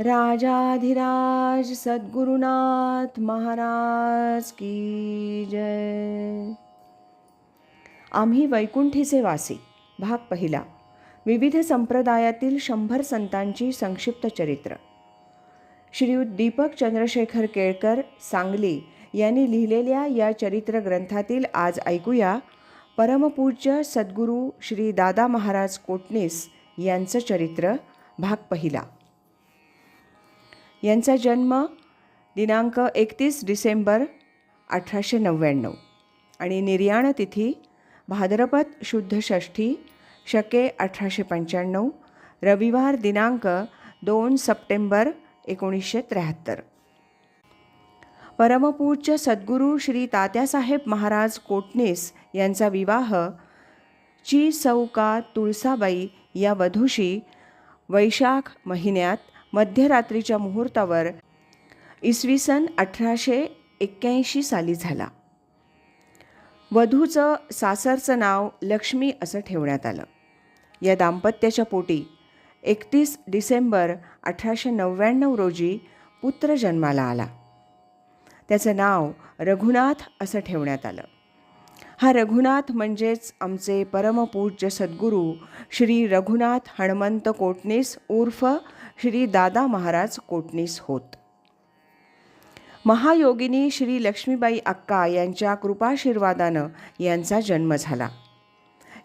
राजाधिराज सद्गुरुनाथ महाराज की जय। आम्ही वैकुंठीचे वासी भाग पहिला विविध संप्रदायातील शंभर संतांची संक्षिप्त चरित्र. श्रीयुत दीपक चंद्रशेखर केळकर सांगली यांनी लिहिलेल्या या चरित्र ग्रंथातील आज ऐकूया परमपूज्य सद्गुरू श्री दादा महाराज कोटणीस यांचं चरित्र भाग पहिला. यांचा जन्म दिनांक एकतीस डिसेंबर अठराशे नव्याण्णव. आणि निर्याण तिथी भाद्रपद शुद्ध षष्ठी शके अठराशे पंच्याण्णव रविवार दिनांक दोन सप्टेंबर एकोणीसशे त्र्याहत्तर. परमपूज्य सद्गुरू श्री तात्यासाहेब महाराज कोटणीस यांचा विवाह ची सौका तुळसाबाई या वधूशी वैशाख महिन्यात मध्यरात्रीच्या मुहूर्तावर इसवी सन अठराशे एक्क्याऐंशी साली झाला. वधूचं सासरचं नाव लक्ष्मी असं ठेवण्यात आलं. या दाम्पत्याच्या पोटी एकतीस डिसेंबर अठराशे नव्याण्णव रोजी पुत्र जन्माला आला. त्याचं नाव रघुनाथ असं ठेवण्यात आलं. हा रघुनाथ म्हणजेच आमचे परमपूज्य सद्गुरू श्री रघुनाथ हणमंत कोटणीस उर्फ श्री दादा महाराज कोटणीस होत. महायोगिनी श्री लक्ष्मीबाई अक्का यांच्या कृपाशीर्वादानं यांचा जन्म झाला.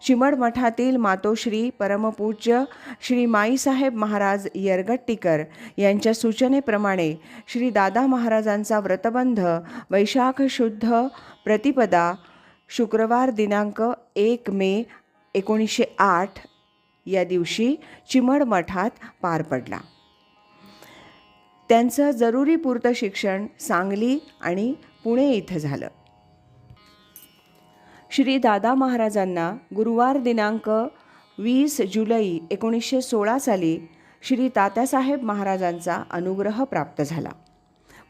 चिमड मठातील मातोश्री परमपूज्य श्री माईसाहेब महाराज यरगट्टीकर यांच्या सूचनेप्रमाणे श्री दादा महाराजांचा व्रतबंध वैशाख शुद्ध प्रतिपदा शुक्रवार दिनांक एक मे एकोणीसशे आठ या दिवशी चिमड मठात पार पडला. त्यांचं जरुरीपुरतं शिक्षण सांगली आणि पुणे इथं झालं. श्री दादा महाराजांना गुरुवार दिनांक वीस जुलै एकोणीसशे सोळा साली श्री तात्यासाहेब महाराजांचा अनुग्रह प्राप्त झाला.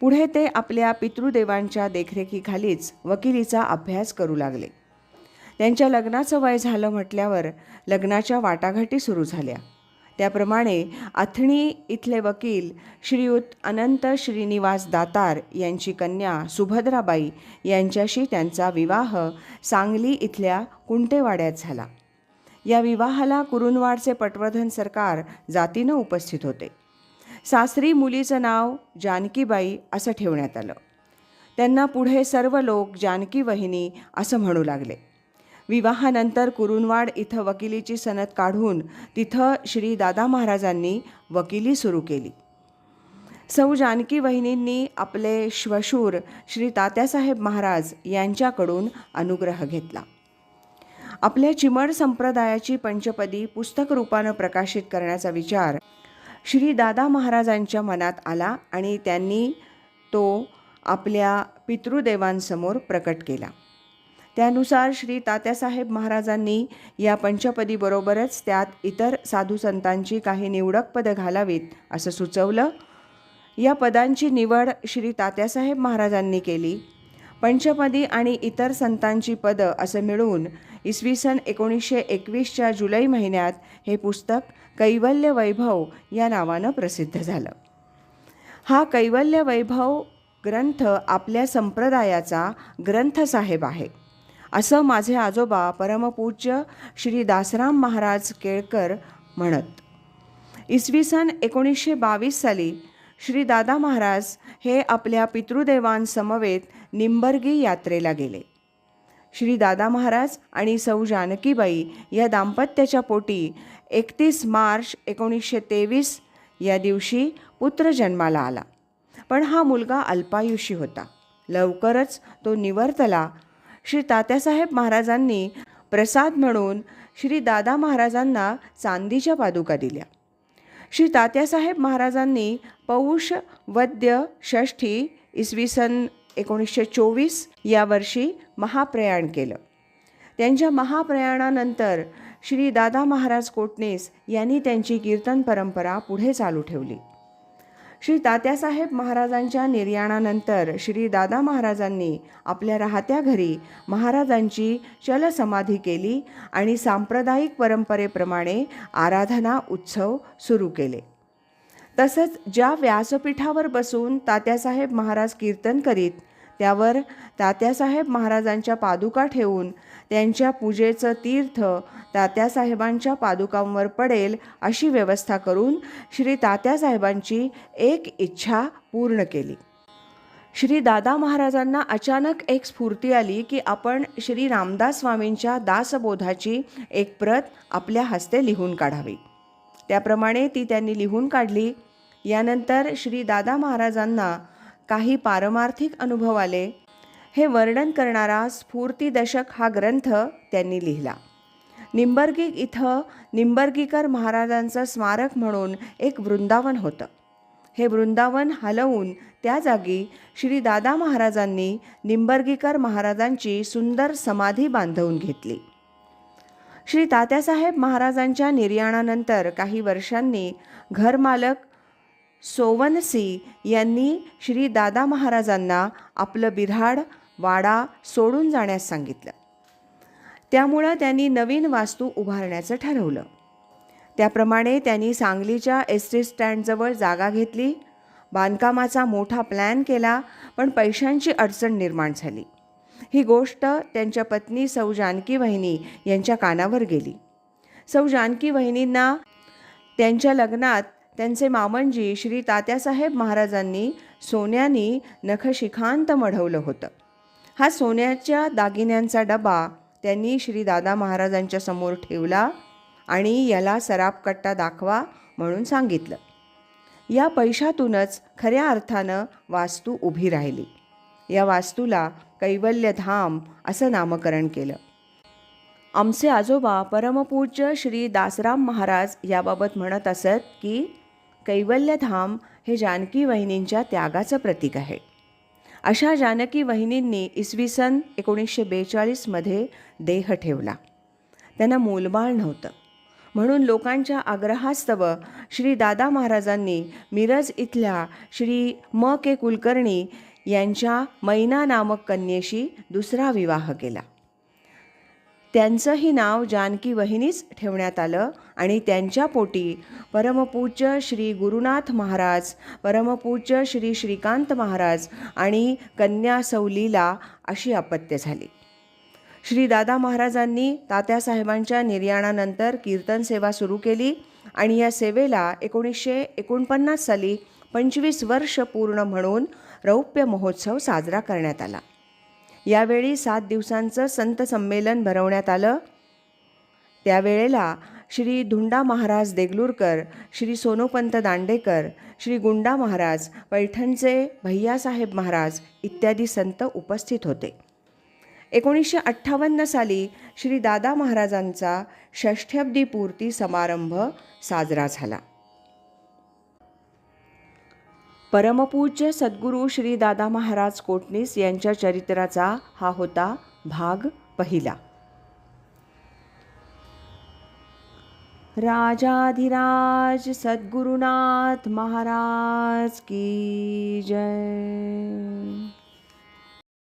पुढे ते आपल्या पितृदेवांच्या देखरेखीखालीच वकिलीचा अभ्यास करू लागले. त्यांच्या लग्नाचं वय झालं म्हटल्यावर लग्नाच्या वाटाघाटी सुरू झाल्या. त्याप्रमाणे अथणी इथले वकील श्रीयुत अनंत श्रीनिवास दातार यांची कन्या सुभद्राबाई यांच्याशी त्यांचा विवाह सांगली इथल्या कुंटेवाड्यात झाला. या विवाहाला कुरुंदवाडचे पटवर्धन सरकार जातीनं उपस्थित होते. सासरी मुलीचं नाव जानकीबाई असं ठेवण्यात आलं. त्यांना पुढे सर्व लोक जानकी वहिनी असं म्हणू लागले. विवाहानंतर कुरुनवाड इथं वकिलीची सनद काढून तिथं श्री दादा महाराजांनी वकिली सुरू केली. सौ जानकी वहिनींनी आपले श्वशूर श्री तात्यासाहेब महाराज यांच्याकडून अनुग्रह घेतला. आपल्या चिमड संप्रदायाची पंचपदी पुस्तक रूपानं प्रकाशित करण्याचा विचार श्री दादा महाराजांच्या मनात आला आणि त्यांनी तो आपल्या पितृदेवांसमोर प्रकट केला. त्यानुसार श्री तात्यासाहेब महाराजांनी या पंचपदीबरोबरच त्यात इतर साधू संतांची काही निवडक पदं घालावीत असं सुचवलं. या पदांची निवड श्री तात्यासाहेब महाराजांनी केली. पंचपदी आणि इतर संतांची पदं असं मिळून इसवी सन एकोणीसशे एकवीसच्या जुलै महिन्यात हे पुस्तक कैवल्य वैभव या नावानं प्रसिद्ध झालं. हा कैवल्य वैभव ग्रंथ आपल्या संप्रदायाचा ग्रंथसाहेब आहे. असं माझे आजोबा परमपूज्य श्री दासराम महाराज केळकर म्हणत. इसवी सन एकोणीसशे बावीस साली श्री दादा महाराज हे आपल्या पितृदेवांसमवेत निंबर्गी यात्रेला गेले. श्री दादा महाराज आणि सौ जानकीबाई या दाम्पत्याच्या पोटी एकतीस मार्च एकोणीसशे तेवीस या दिवशी पुत्र जन्माला आला. पण हा मुलगा अल्पायुषी होता. लवकरच तो निवर्तला. श्री तात्यासाहेब महाराजांनी प्रसाद म्हणून श्री दादा महाराजांना चांदीच्या पादुका दिल्या. श्री तात्यासाहेब महाराजांनी पौष वद्य षष्ठी इसवी सन एकोणीसशे चोवीस या वर्षी महाप्रयाण केलं. त्यांच्या महाप्रयाणानंतर श्री दादा महाराज कोटणीस यांनी त्यांची कीर्तन परंपरा पुढे चालू ठेवली. श्री तात्यासाहेब महाराजांच्या निर्याणानंतर श्री दादा महाराजांनी आपल्या राहत्या घरी महाराजांची चलसमाधी केली आणि सांप्रदायिक परंपरेप्रमाणे आराधना उत्सव सुरू केले. तसंच ज्या व्यासपीठावर बसून तात्यासाहेब महाराज कीर्तन करीत त्यावर तात्यासाहेब महाराजांच्या पादुका ठेवून त्यांच्या पूजेचं तीर्थ तात्यासाहेबांच्या पादुकांवर पडेल अशी व्यवस्था करून श्री तात्यासाहेबांची एक इच्छा पूर्ण केली. श्री दादा महाराजांना अचानक एक स्फूर्ती आली की आपण श्री रामदास स्वामींच्या दासबोधाची एक प्रत आपल्या हस्ते लिहून काढावी. त्याप्रमाणे ती त्यांनी लिहून काढली. यानंतर श्री दादा महाराजांना काही पारमार्थिक अनुभव आले. हे वर्णन करणारा स्फूर्तीदशक हा ग्रंथ त्यांनी लिहिला. निंबर्गी इथं निंबर्गीकर महाराजांचं स्मारक म्हणून एक वृंदावन होतं. हे वृंदावन हलवून त्या जागी श्री दादा महाराजांनी निंबर्गीकर महाराजांची सुंदर समाधी बांधवून घेतली. श्री तात्यासाहेब महाराजांच्या निर्याणानंतर काही वर्षांनी घरमालक सोवनसी यांनी श्री दादा महाराजांना आपलं बिराड वाडा सोडून जाण्यास सांगितलं. त्यामुळं त्यांनी नवीन वास्तू उभारण्याचं ठरवलं. त्याप्रमाणे त्यांनी सांगलीच्या एस टी स्टँडजवळ जागा घेतली बांधकामाचा मोठा प्लॅन केला पण पैशांची अडचण निर्माण झाली. ही गोष्ट त्यांच्या पत्नी सौ जानकी वहिनी यांच्या कानावर गेली. सौ जानकी वहिनींना त्यांच्या लग्नात त्यांचे मामंजी श्री तात्यासाहेब महाराजांनी सोन्यानी नखशिखांत मढवलं होतं. हा सोन्याच्या दागिन्यांचा डबा त्यांनी श्री दादा महाराजांच्या समोर ठेवला आणि याला सरापकट्टा दाखवा म्हणून सांगितलं. या पैशातूनच खऱ्या अर्थानं वास्तू उभी राहिली. या वास्तूला कैवल्यधाम असं नामकरण केलं. आमचे आजोबा परमपूज्य श्री दासराम महाराज याबाबत म्हणत असत की कैवल्यधाम हे जानकी वहिनींच्या त्यागाचं प्रतीक आहे. अशा जानकी वहिनींनी इसवी सन एकोणीसशे बेचाळीसमध्ये देह ठेवला. त्यांना मूलबाळ नव्हतं. म्हणून लोकांच्या आग्रहास्तव श्री दादा महाराजांनी मिरज इथल्या श्री म के कुलकर्णी यांच्या मैना नामक कन्येशी दुसरा विवाह केला. त्यांचंही नाव जानकी वहिनीच ठेवण्यात आलं आणि त्यांच्या पोटी परमपूज्य श्री गुरुनाथ महाराज परमपूज्य श्री श्रीकांत महाराज आणि कन्या सौलीला अशी अपत्य झाली. श्री दादा महाराजांनी तात्यासाहेबांच्या निर्याणानंतर कीर्तन सेवा सुरू केली आणि या सेवेला एकोणीसशे एकोणपन्नास साली पंचवीस वर्ष पूर्ण म्हणून रौप्य महोत्सव साजरा करण्यात आला. यावेळी सात दिवसांचं संत संमेलन भरवण्यात आलं. त्यावेळेला श्री धुंडा महाराज देगलूरकर श्री सोनोपंत दांडेकर श्री गुंडा महाराज पैठणचे भैयासाहेब महाराज इत्यादी संत उपस्थित होते. एकोणीसशे अठ्ठावन्न साली श्री दादा महाराजांचा षष्ठ्यब्दी पूर्ती समारंभ साजरा झाला. परमपूज्य सद्गुरू श्री दादा महाराज कोटणीस यांच्या चरित्राचा हा होता भाग पहिला. राजाधिराज सद्गुरुनाथ महाराज की जय.